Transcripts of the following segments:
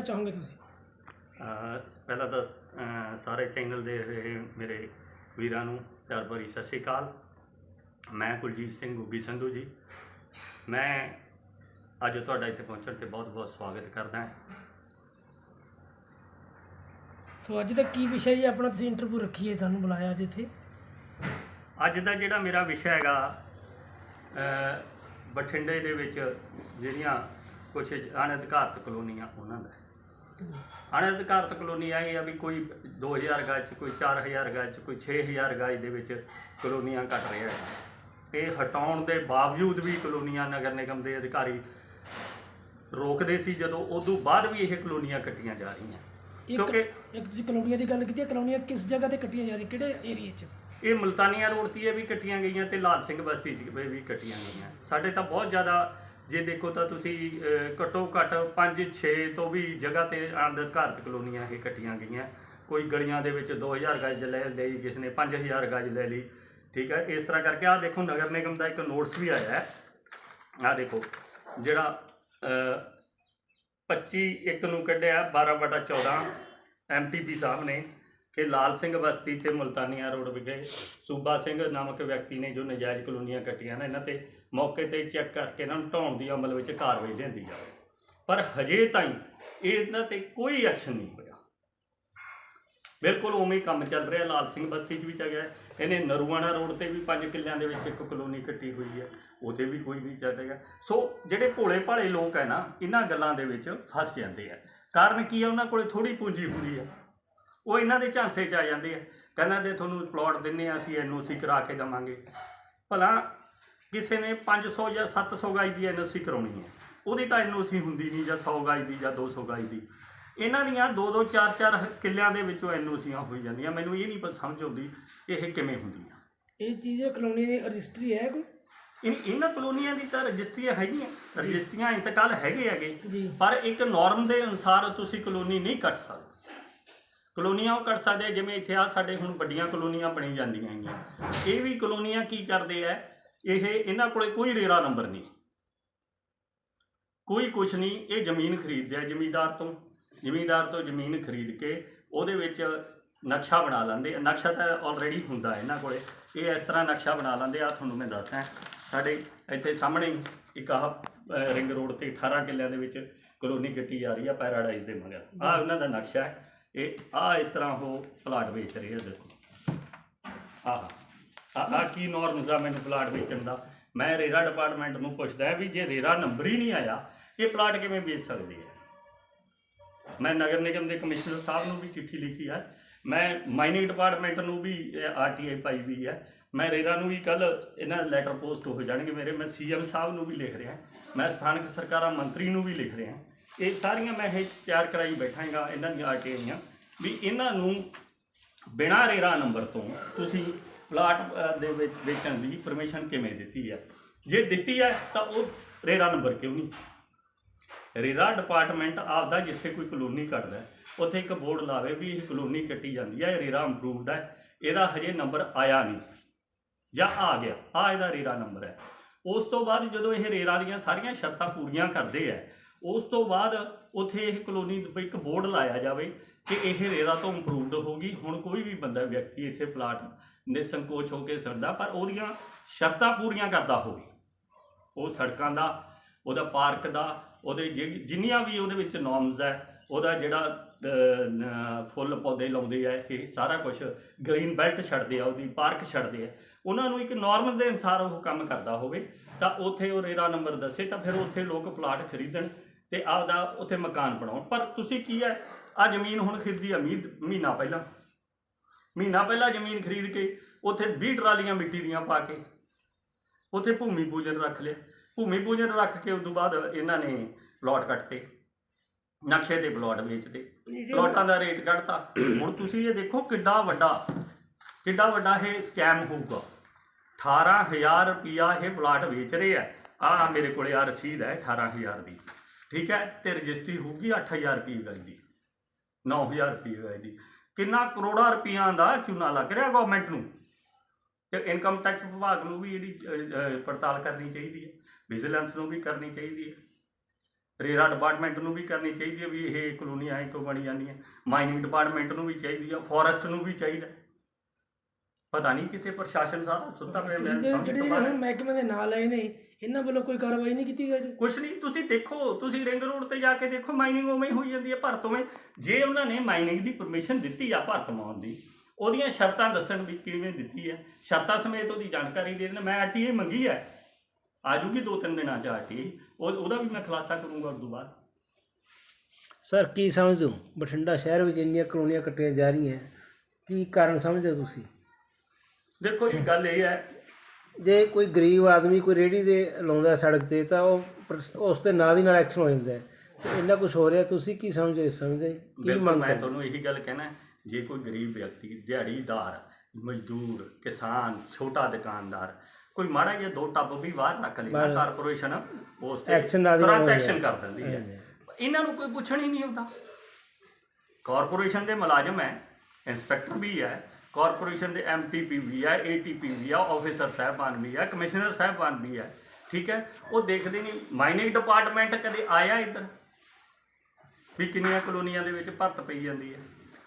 ਕਹਿਣਾ ਚਾਹੋਗੇ ਤੁਸੀਂ? ਅਹ ਪਹਿਲਾਂ ਤਾਂ ਅਹ ਸਾਰੇ ਚੈਨਲ ਦੇ ਰਹੇ ਮੇਰੇ ਵੀਰਾਂ ਨੂੰ ਪਿਆਰ ਭਰੀ ਸਤਿ ਸ਼੍ਰੀ ਅਕਾਲ। ਮੈਂ ਕੁਲਜੀਤ ਸਿੰਘ ਗੁੱਗੀ ਸੰਧੂ ਜੀ। ਮੈਂ ਅੱਜ ਤੁਹਾਡਾ ਇੱਥੇ ਪਹੁੰਚਣ ਤੇ ਬਹੁਤ-ਬਹੁਤ ਸਵਾਗਤ ਕਰਦਾ ਹਾਂ। ਸੋ ਅੱਜ ਦਾ ਕੀ ਵਿਸ਼ਾ ਜੀ? ਆਪਣਾ ਤੁਸੀਂ ਇੰਟਰਵਿਊ ਰੱਖੀ ਹੈ ਸਾਨੂੰ ਬੁਲਾਇਆ ਅੱਜ ਇੱਥੇ। ਅੱਜ ਦਾ ਜਿਹੜਾ ਮੇਰਾ ਵਿਸ਼ਾ ਹੈਗਾ ਅਹ ਬਠਿੰਡੇ ਦੇ ਵਿੱਚ ਜਿਹੜੀਆਂ ਕੁਝ ਅਣਅਧਿਕਾਰਤ ਕਲੋਨੀਆਂ ਉਹਨਾਂ ਦਾ। ਹੈ। ਅਣਅਧਿਕਾਰਤ ਕਲੋਨੀ ਇਹ ਆ ਵੀ ਕੋਈ 2000 ਗਜ ਚ ਕੋਈ 4000 ਗਜ ਚ ਕੋਈ 6000 ਗਜ ਦੇ ਵਿੱਚ ਕਲੋਨੀਆਂ ਕੱਟ ਰਿਹਾ ਹੈ ਇਹ ਹਟਾਉਣ ਦੇ ਬਾਵਜੂਦ ਵੀ ਕਲੋਨੀਆਂ ਨਗਰ ਨਿਗਮ ਦੇ ਅਧਿਕਾਰੀ ਰੋਕਦੇ ਸੀ ਜਦੋਂ ਉਦੋਂ ਬਾਅਦ ਵੀ ਇਹ ਕਲੋਨੀਆਂ ਕੱਟੀਆਂ ਜਾ ਰਹੀਆਂ। ਕਿਉਂਕਿ ਇੱਕ ਤੁਸੀਂ ਕਲੋਨੀਆਂ ਦੀ ਗੱਲ ਕੀਤੀ ਹੈ ਕਲੋਨੀਆਂ ਕਿਸ ਜਗ੍ਹਾ ਤੇ ਕੱਟੀਆਂ ਜਾ ਰਹੀਆਂ ਕਿਹੜੇ ਏਰੀਆ 'ਚ? ਇਹ ਮੁਲਤਾਨੀਆ ਰੋਡ ਤੇ ਵੀ ਕੱਟੀਆਂ ਗਈਆਂ ਤੇ ਲਾਲ ਸਿੰਘ ਬਸਤੀ ਚ ਵੀ ਕੱਟੀਆਂ ਗਈਆਂ। ਸਾਡੇ ਤਾਂ ਬਹੁਤ ਜ਼ਿਆਦਾ ਜੇ ਦੇਖੋ ਤਾਂ ਤੁਸੀਂ ਘੱਟੋ ਘੱਟ 5-6 ਤੋਂ ਵੀ ਜਗ੍ਹਾ ਤੇ ਅਣਅਧਿਕਾਰਤ ਕਲੋਨੀਆਂ ਇਹ ਕੱਟੀਆਂ ਗਈਆਂ। ਕੋਈ ਗਲੀਆਂ ਦੇ ਵਿੱਚ 2000 ਗਜ ਲੈ ਲਈ ਕਿਸ ਨੇ 5000 ਗਜ ਲੈ ਲਈ ਠੀਕ ਹੈ? ਇਸ ਤਰ੍ਹਾਂ ਕਰਕੇ ਆ ਦੇਖੋ ਨਗਰ ਨਿਗਮ ਦਾ ਇੱਕ ਨੋਟਿਸ ਵੀ ਆਇਆ ਹੈ। ਆ ਦੇਖੋ ਜਿਹੜਾ ਅਹ, 25 ਇੱਕ ਨੂੰ ਕੱਢਿਆ 12 ਬਟਾ 14 ਐਮਟੀਪੀ ਸਾਹਿਬ ਨੇ। ਕਿ ਲਾਲ ਸਿੰਘ ਬਸਤੀ ਤੇ ਮੁਲਤਾਨੀਆ ਰੋਡ ਵਿਖੇ ਸੂਬਾ ਸਿੰਘ ਨਾਮਕ ਵਿਅਕਤੀ ਨੇ ਜੋ ਨਜਾਇਜ਼ ਕਲੋਨੀਆਂ ਕੱਟੀਆਂ ਨੇ ਇਹਨਾਂ ਤੇ ਮੌਕੇ ਤੇ ਚੈੱਕ ਕਰਕੇ ਇਹਨਾਂ ਨੂੰ ਢਾਉਣ ਦੀ ਅਮਲ ਵਿੱਚ ਕਾਰਵਾਈ ਲਿਆਂਦੀ ਜਾਵੇ। ਪਰ ਹਜੇ ਤਾਈਂ ਇਹਨਾਂ ਤੇ ਕੋਈ ਐਕਸ਼ਨ ਨਹੀਂ ਹੋਇਆ। ਬਿਲਕੁਲ ਉਵੇਂ ਹੀ ਕੰਮ ਚੱਲ ਰਿਹਾ। ਲਾਲ ਸਿੰਘ ਬਸਤੀ 'ਚ ਵੀ ਚੱਲ ਗਿਆ ਇਹਨੇ ਨਰੂਆਣਾ ਰੋਡ ਤੇ ਵੀ 5 ਕਿੱਲਿਆਂ ਦੇ ਵਿੱਚ ਇੱਕ ਕਲੋਨੀ ਕੱਟੀ ਹੋਈ ਹੈ। ਉਹਤੇ ਵੀ ਕੋਈ ਵੀ ਚੱਲ ਰਿਹਾ। ਸੋ ਜਿਹੜੇ ਭੋਲੇ ਭਾਲੇ ਲੋਕ ਹੈ ਨਾ, ਇਹਨਾਂ ਗੱਲਾਂ ਦੇ ਵਿੱਚ ਫਸ ਜਾਂਦੇ ਆ। ਕਾਰਨ ਕੀ ਹੈ ਉਹਨਾਂ ਕੋਲੇ ਥੋੜੀ ਪੂੰਜੀ ਹੁੰਦੀ ਹੈ ਉਹ ਇਹਨਾਂ ਦੇ ਝਾਂਸੇ 'ਚ ਆ ਜਾਂਦੇ ਆ। ਕਹਿੰਦਾ ਦੇ ਤੁਹਾਨੂੰ ਪਲਾਟ ਦਿੰਨੇ ਆ ਅਸੀਂ ਐਨਓਸੀ ਕਰਾ ਕੇ ਦਵਾਂਗੇ। ਭਲਾ ਕਿਸੇ ਨੇ 500 ਜਾਂ 700 ਗਜ ਦੀ ਐਨਓਸੀ ਕਰਾਉਣੀ ਹੈ ਉਹਦੀ ਤਾਂ ਐਨਓਸੀ ਹੁੰਦੀ ਨਹੀਂ ਜਾਂ 100 ਗਜ ਦੀ ਜਾਂ 200 ਗਜ ਦੀ। ਇਹਨਾਂ ਦੀਆਂ 2-2 4-4 ਕਿੱਲਿਆਂ ਦੇ ਵਿੱਚੋਂ ਐਨਓਸੀਆਂ ਹੋਈ ਜਾਂਦੀਆਂ। ਮੈਨੂੰ ਇਹ ਨਹੀਂ ਸਮਝ ਆਉਂਦੀ ਇਹ ਕਿਵੇਂ ਹੁੰਦੀਆਂ। ਇਹ ਚੀਜ਼ ਕਲੋਨੀ ਦੀ ਰਜਿਸਟਰੀ ਹੈ ਕੋਈ? ਇਨ ਇਹਨਾਂ ਕਲੋਨੀਆਂ ਦੀ ਤਾਂ ਰਜਿਸਟਰੀਆਂ ਹੈਗੀਆਂ। ਰਜਿਸਟਰੀਆਂ ਇੰਤਕਾਲ ਹੈਗੇ ਹੈਗੇ। ਪਰ ਇੱਕ ਨਾਰਮ ਦੇ ਅਨੁਸਾਰ ਤੁਸੀਂ ਕਲੋਨੀ ਨਹੀਂ ਕੱਟ ਸਕਦੇ। ਕਲੋਨੀਆਂ ਉਹ ਕੱਟ ਸਕਦੇ ਆ, ਜਿਵੇਂ ਇੱਥੇ ਆ ਸਾਡੇ ਹੁਣ ਵੱਡੀਆਂ ਕਲੋਨੀਆਂ ਬਣੀ ਜਾਂਦੀਆਂ ਹੈਗੀਆਂ। ਇਹ ਵੀ ਕਲੋਨੀਆਂ ਕੀ ਕਰਦੇ ਆ ਇਹ ਇਹਨਾਂ ਕੋਲੇ ਕੋਈ ਰੇਰਾ ਨੰਬਰ ਨਹੀਂ। ਕੋਈ ਕੁਛ ਨਹੀਂ ਇਹ ਜ਼ਮੀਨ ਖਰੀਦਦੇ ਆ ਜ਼ਮੀਂਦਾਰ ਤੋਂ। ਜ਼ਮੀਂਦਾਰ ਤੋਂ ਜ਼ਮੀਨ ਖਰੀਦ ਕੇ ਉਹਦੇ ਵਿੱਚ ਨਕਸ਼ਾ ਬਣਾ ਲੈਂਦੇ ਨਕਸ਼ਾ ਤਾਂ ਆਲਰੇਡੀ ਹੁੰਦਾ ਹੈ ਇਹਨਾਂ ਕੋਲੇ। ਇਹ ਇਸ ਤਰ੍ਹਾਂ ਨਕਸ਼ਾ ਬਣਾ ਲੈਂਦੇ ਆ ਤੁਹਾਨੂੰ ਮੈਂ ਦੱਸਦਾ। ਸਾਡੇ ਇੱਥੇ ਸਾਹਮਣੇ ਇੱਕ ਆਹ ਰਿੰਗ ਰੋਡ ਤੇ 18 ਕਿੱਲਿਆਂ ਦੇ ਵਿੱਚ ਕਲੋਨੀ ਕੱਟੀ ਜਾ ਰਹੀ ਆ ਪੈਰਾਡਾਈਜ਼ ਦੇ ਮਗਰ। ਆ ਉਹਨਾਂ ਦਾ ਨਕਸ਼ਾ ਹੈ। ਇਹ ਆ ਇਸ ਤਰ੍ਹਾਂ ਉਹ ਪਲਾਟ ਵੇਚ ਰਹੇ ਆ, ਦੇਖੋ। ਆਹ, ਆ ਆ ਕੀ ਨੋਰਮਸ ਆ ਮੈਨੂੰ ਪਲਾਟ ਵੇਚਣ ਦਾ? ਮੈਂ ਰੇਰਾ ਡਿਪਾਰਟਮੈਂਟ ਨੂੰ ਪੁੱਛਦਾ ਵੀ ਜੇ ਰੇਰਾ ਨੰਬਰ ਹੀ ਨਹੀਂ ਆਇਆ, ਇਹ ਪਲਾਟ ਕਿਵੇਂ ਵੇਚ ਸਕਦੀ ਹੈ ਮੈਂ ਨਗਰ ਨਿਗਮ ਦੇ ਕਮਿਸ਼ਨਰ ਸਾਹਿਬ ਨੂੰ ਵੀ ਚਿੱਠੀ ਲਿਖੀ ਹੈ ਮੈਂ ਮਾਈਨਿੰਗ ਡਿਪਾਰਟਮੈਂਟ ਨੂੰ ਵੀ ਆਰਟੀਆਈ ਪਾਈ ਵੀ ਹੈ ਮੈਂ ਰੇਰਾ ਨੂੰ ਵੀ ਕੱਲ ਇਹਨਾਂ ਲੈਟਰ ਪੋਸਟ ਹੋ ਜਾਣਗੇ ਮੇਰੇ। ਮੈਂ ਸੀਐਮ ਸਾਹਿਬ ਨੂੰ ਵੀ ਲਿਖ ਰਿਹਾ। ਮੈਂ ਸਥਾਨਕ ਸਰਕਾਰਾਂ ਮੰਤਰੀ ਨੂੰ ਵੀ ਲਿਖ ਰਿਹਾ। ਇਹ ਸਾਰੀਆਂ ਮੈਂ ਇਹ ਤਿਆਰ ਕਰਾਈ ਬੈਠਾਂਗਾ, ਇਹਨਾਂ ਦੀਆਂ ਆਰਟੀਆਈਆਂ ਵੀ ਇਹਨਾਂ ਨੂੰ ਬਿਨਾਂ ਰੇਰਾ ਨੰਬਰ ਤੋਂ ਤੁਸੀਂ ਪਲਾਟ ਦੇ ਵਿੱਚ ਵੇਚਣ ਦੀ ਪਰਮਿਸ਼ਨ ਕਿਵੇਂ ਦਿੱਤੀ ਹੈ ਜੇ ਦਿੱਤੀ ਹੈ ਤਾਂ ਉਹ ਰੇਰਾ ਨੰਬਰ ਕਿਉਂ ਨਹੀਂ? ਰੇਰਾ ਡਿਪਾਰਟਮੈਂਟ ਆਪਦਾ ਜਿੱਥੇ ਕੋਈ ਕਲੋਨੀ ਕੱਟਦਾ ਉੱਥੇ ਇੱਕ ਬੋਰਡ ਲਾਵੇ ਵੀ ਇਹ ਕਲੋਨੀ ਕੱਟੀ ਜਾਂਦੀ ਹੈ ਇਹ ਰੇਰਾ ਇੰਪਰੂਵਡ ਹੈ ਇਹਦਾ ਹਜੇ ਨੰਬਰ ਆਇਆ ਨਹੀਂ ਜਾਂ ਆ ਗਿਆ, ਆ ਇਹਦਾ ਰੇਰਾ ਨੰਬਰ ਹੈ। ਉਸ ਤੋਂ ਬਾਅਦ ਜਦੋਂ ਇਹ ਰੇਰਾ ਦੀਆਂ ਸਾਰੀਆਂ ਸ਼ਰਤਾਂ ਪੂਰੀਆਂ ਕਰਦੇ ਹੈ ਉਸ ਤੋਂ ਬਾਅਦ ਉੱਥੇ ਇਹ ਕਲੋਨੀ ਇੱਕ ਬੋਰਡ ਲਾਇਆ ਜਾਵੇ ਕਿ ਇਹ ਰੇਰਾ ਤੋਂ ਇੰਪਰੂਵਡ ਹੋਗੀ ਹੁਣ ਕੋਈ ਵੀ ਬੰਦਾ, ਵਿਅਕਤੀ ਇੱਥੇ ਪਲਾਟ ਨਿਸੰਕੋਚ ਹੋ ਕੇ ਸਕਦਾ ਪਰ ਉਹਦੀਆਂ ਸ਼ਰਤਾਂ ਪੂਰੀਆਂ ਕਰਦਾ ਹੋਵੇ। ਉਹ ਸੜਕਾਂ ਦਾ, ਉਹਦਾ ਪਾਰਕ ਦਾ, ਉਹਦੇ ਜਿਹੜੀ ਜਿੰਨੀਆਂ ਵੀ ਉਹਦੇ ਵਿੱਚ ਨੋਰਮਸ ਹੈ, ਉਹਦਾ ਜਿਹੜਾ ਫੁੱਲ ਪੌਦੇ ਲਾਉਂਦੇ ਆ, ਇਹ ਸਾਰਾ ਕੁਝ ਗ੍ਰੀਨ ਬੈਲਟ ਛੱਡਦੇ ਆ, ਉਹਦੀ ਪਾਰਕ ਛੱਡਦੇ ਆ। ਉਹਨਾਂ ਨੂੰ ਇੱਕ ਨਾਰਮਲ ਦੇ ਅਨਸਾਰ ਉਹ ਕੰਮ ਕਰਦਾ ਹੋਵੇ। ਤਾਂ ਉੱਥੇ ਉਹ ਰੇਰਾ ਨੰਬਰ ਦੱਸੇ ਤਾਂ ਫਿਰ ਉੱਥੇ ਲੋਕ ਪਲਾਟ ਖਰੀਦਣ। ਤੇ ਆਪਦਾ ਉੱਥੇ ਮਕਾਨ ਬਣਾਉਣ। ਪਰ ਤੁਸੀਂ ਕੀ ਹੈ ਆ ਜ਼ਮੀਨ ਹੁਣ ਖਰੀਦੀ ਆ ਮੀਹ- ਮਹੀਨਾ ਪਹਿਲਾਂ। ਮਹੀਨਾ ਪਹਿਲਾਂ ਜ਼ਮੀਨ ਖਰੀਦ ਕੇ ਉੱਥੇ 20 ਟਰਾਲੀਆਂ ਮਿੱਟੀ ਦੀਆਂ ਪਾ ਕੇ ਉੱਥੇ ਭੂਮੀ ਪੂਜਨ ਰੱਖ ਲਿਆ। ਭੂਮੀ ਪੂਜਨ ਰੱਖ ਕੇ ਉਸ ਤੋਂ ਬਾਅਦ ਇਹਨਾਂ ਨੇ ਪਲਾਟ ਕੱਟਤੇ। ਨਕਸ਼ੇ ਦੇ ਪਲਾਟ ਵੇਚਤੇ। ਪਲਾਟਾਂ ਦਾ ਰੇਟ ਕੱਢਤਾ। ਹੁਣ ਤੁਸੀਂ ਇਹ ਦੇਖੋ ਕਿੱਡਾ ਵੱਡਾ ਕਿੱਡਾ ਵੱਡਾ ਇਹ ਸਕੈਮ ਹੋਊਗਾ। 18000 ਰੁਪਿਆ ਇਹ ਪਲਾਟ ਵੇਚ ਰਹੇ ਆ। ਆ ਮੇਰੇ ਕੋਲੇ ਆ ਰਸੀਦ ਹੈ 18000 ਦੀ। ਠੀਕ ਹੈ, ਤੇ ਰਜਿਸਟਰੀ ਹੋਊਗੀ 8000 ਰੁਪਏ ਗਜ ਦੀ 9000 ਰੁਪਏ ਗਜ ਦੀ ਕਿੰਨਾ ਕਰੋੜਾਂ ਰੁਪਈਆਂ ਦਾ ਚੂਨਾ ਲੱਗ ਰਿਹਾ ਗਵਰਨਮੈਂਟ ਨੂੰ? ਤੇ ਇਨਕਮ ਟੈਕਸ ਵਿਭਾਗ ਨੂੰ ਵੀ ਇਹਦੀ ਪੜਤਾਲ ਕਰਨੀ ਚਾਹੀਦੀ ਹੈ ਵਿਜੀਲੈਂਸ ਨੂੰ ਵੀ ਕਰਨੀ ਚਾਹੀਦੀ ਹੈ, ਰੇਰਾ ਡਿਪਾਰਟਮੈਂਟ ਨੂੰ ਵੀ ਕਰਨੀ ਚਾਹੀਦੀ ਹੈ ਵੀ ਇਹ ਕਲੋਨੀਆਂ ਐ ਕਿਉਂ ਬਣੀ ਜਾਂਦੀਆਂ ਮਾਈਨਿੰਗ ਡਿਪਾਰਟਮੈਂਟ ਨੂੰ ਵੀ ਚਾਹੀਦੀ ਆ ਫੋਰੈਸਟ ਨੂੰ ਵੀ ਚਾਹੀਦਾ। ਪਤਾ ਨਹੀਂ ਕਿਤੇ ਪ੍ਰਸ਼ਾਸਨ ਸਾਰਾ ਸੁੱਤਾ ਪਿਆ ਮੈਂ ਜਿਹੜੇ ਸਮਝ ਜਿਹੜੇ ਤੋਂ ਬਾਹਰ ਹੁਣ ਮਹਿਕਮੇ ਦੇ ਨਾਲ ਆਏ ਨੇ ਇਹਨਾਂ ਵੱਲੋਂ ਕੋਈ ਕਾਰਵਾਈ ਨਹੀਂ ਕੀਤੀ ਗਈ? ਕੁਛ ਨਹੀਂ ਤੁਸੀਂ ਦੇਖੋ ਤੁਸੀਂ ਰਿੰਗ ਰੋਡ ਤੇ ਜਾ ਕੇ ਦੇਖੋ ਮਾਈਨਿੰਗ ਉਵੇਂ ਹੀ ਹੋਈ ਜਾਂਦੀ ਹੈ ਭਾਰਤ ਉਵੇਂ। ਜੇ ਉਹਨਾਂ ਨੇ ਮਾਈਨਿੰਗ ਦੀ ਪਰਮਿਸ਼ਨ ਦਿੱਤੀ ਆ ਭਾਰਤ ਮਾਉਣ ਦੀ ਉਹਦੀਆਂ ਸ਼ਰਤਾਂ ਦੱਸਣ ਵੀ ਕਿਵੇਂ ਦਿੱਤੀ ਹੈ ਸ਼ਰਤਾਂ ਸਮੇਤ ਉਹਦੀ ਜਾਣਕਾਰੀ ਦੇ ਦੇਣ। ਮੈਂ ਆਰਟੀਏ ਮੰਗੀ ਹੈ ਆਜੂਗੀ ਦੋ ਤਿੰਨ ਦਿਨਾਂ ਚ ਆਰਟੀਏ ਉਹ ਉਹਦਾ ਵੀ ਮੈਂ ਖੁਲਾਸਾ ਕਰੂੰਗਾ ਉਸ ਤੋਂ ਬਾਅਦ। ਸਰ ਕੀ ਸਮਝਦੇ ਹੋ? ਬਠਿੰਡਾ ਸ਼ਹਿਰ ਵਿੱਚ ਇੰਨੀਆਂ ਕਲੋਨੀਆਂ ਕੱਟੀਆਂ ਜਾ ਰਹੀਆਂ। ਕੀ ਕਾਰਨ ਸਮਝਦੇ ਹੋ ਤੁਸੀਂ? ਦੇਖੋ ਜੀ ਗੱਲ ਇਹ ਹੈ ਜੇ ਕੋਈ ਗਰੀਬ ਆਦਮੀ ਕੋਈ ਰੇੜੀ ਦੇ ਲਾਉਂਦਾ ਸੜਕ ਤੇ ਤਾਂ ਉਹ ਪ੍ਰਸ- ਉਸ ਤੇ ਨਾਲ ਦੀ ਨਾਲ ਐਕਸ਼ਨ ਹੋ ਜਾਂਦਾ ਹੈ। ਤੇ ਇੰਨਾ ਕੁਝ ਹੋ ਰਿਹਾ ਤੁਸੀਂ ਕੀ ਸਮਝਦੇ ਸਮਝਦੇ? ਕੀ ਬਿਲਕੁਲ ਮੰਗ ਮੈਂ ਕਰਦੇ? ਤੁਹਾਨੂੰ ਇਹੀ ਗੱਲ ਕਹਿਣਾ ਜੇ ਕੋਈ ਗਰੀਬ ਵਿਅਕਤੀ ਦਿਹਾੜੀਦਾਰ ਮਜ਼ਦੂਰ ਕਿਸਾਨ ਛੋਟਾ ਦੁਕਾਨਦਾਰ ਕੋਈ ਮਾੜਾ ਜਿਹਾ ਦੋ ਟੱਬ ਵੀ ਬਾਹਰ ਰੱਖ ਲੈਂਦਾ ਬਾਹਰ- ਕਾਰਪੋਰੇਸ਼ਨ ਉਸ ਤੇ Action ਨਾਲ ਦੀ ਨਾਲ ਤੁਰੰਤ ਹੋ। ਕਰ ਦਿੰਦੀ ਹੈ। ਇਹਨਾਂ ਨੂੰ ਕੋਈ ਪੁੱਛਣ ਹੀ ਨਹੀਂ ਹੁੰਦਾ। ਕਾਰਪੋਰੇਸ਼ਨ ਦੇ ਮੁਲਾਜ਼ਮ ਹੈ ਇੰਸਪੈਕਟਰ ਵੀ ਹੈ ਕਾਰਪੋਰੇਸ਼ਨ ਦੇ ਐਮਟੀਪੀ ਵੀ ਹੈ ਏਟੀਪੀ ਵੀ ਆ, ਆਫੀਸਰ ਸਾਹਿਬਾਨ ਵੀ ਹੈ ਕਮਿਸ਼ਨਰ ਸਾਹਿਬਾਨ ਵੀ ਹੈ ਠੀਕ ਹੈ? ਉਹ ਦੇਖਦੇ ਨਹੀਂ। ਮਾਈਨਿੰਗ ਡਿਪਾਰਟਮੈਂਟ ਕਦੇ ਆਇਆ ਇੱਧਰ? ਵੀ ਕਿੰਨੀਆਂ ਕਲੋਨੀਆਂ ਦੇ ਵਿੱਚ ਭਰਤ ਪਈ ਜਾਂਦੀ ਹੈ?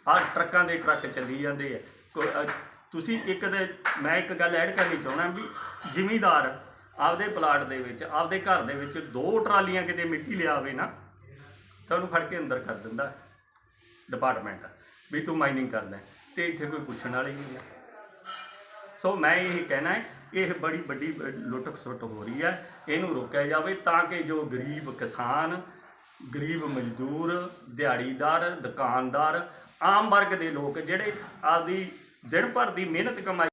ਆਹ ਟਰੱਕਾਂ ਦੇ ਟਰੱਕ ਚੱਲੀ ਜਾਂਦੇ ਆ। ਤੁਸੀਂ ਇੱਕ ਦੇ ਮੈਂ ਇੱਕ ਗੱਲ ਐਡ ਕਰਨੀ ਚਾਹੁੰਦਾ ਵੀ ਜ਼ਿਮੀਦਾਰ ਆਪਦੇ ਪਲਾਟ ਦੇ ਵਿੱਚ, ਆਪਦੇ ਘਰ ਦੇ ਵਿੱਚ ਦੋ ਟਰਾਲੀਆਂ ਕਿਤੇ ਮਿੱਟੀ ਲਿਆਵੇ ਨਾ, ਤਾਂ ਉਹਨੂੰ ਫੜ ਕੇ ਅੰਦਰ ਕਰ ਦਿੰਦਾ ਡਿਪਾਰਟਮੈਂਟ, ਵੀ ਤੂੰ ਮਾਈਨਿੰਗ ਕਰਦਾ ਹੈ। ਤੇ ਇੱਥੇ ਕੋਈ ਪੁੱਛਣ ਵਾਲੀ ਨਹੀਂ। ਹੈ ਸੋ ਮੈਂ ਇਹ ਕਹਿਣਾ ਹੈ ਇਹ ਬੜੀ ਵੱਡੀ ਲੁੱਟ ਖਸੁੱਟ ਹੋ ਰਹੀ ਹੈ। ਇਹਨੂੰ ਰੋਕਿਆ ਜਾਵੇ ਤਾਂ ਕਿ ਜੋ ਗਰੀਬ ਕਿਸਾਨ, ਗਰੀਬ ਮਜ਼ਦੂਰ, ਦਿਹਾੜੀਦਾਰ, ਦੁਕਾਨਦਾਰ, ਆਮ ਵਰਗ ਦੇ ਲੋਕ ਜਿਹੜੇ ਆਪਦੀ ਦਿਨ ਭਰ ਦੀ ਮਿਹਨਤ ਕਮਾਈ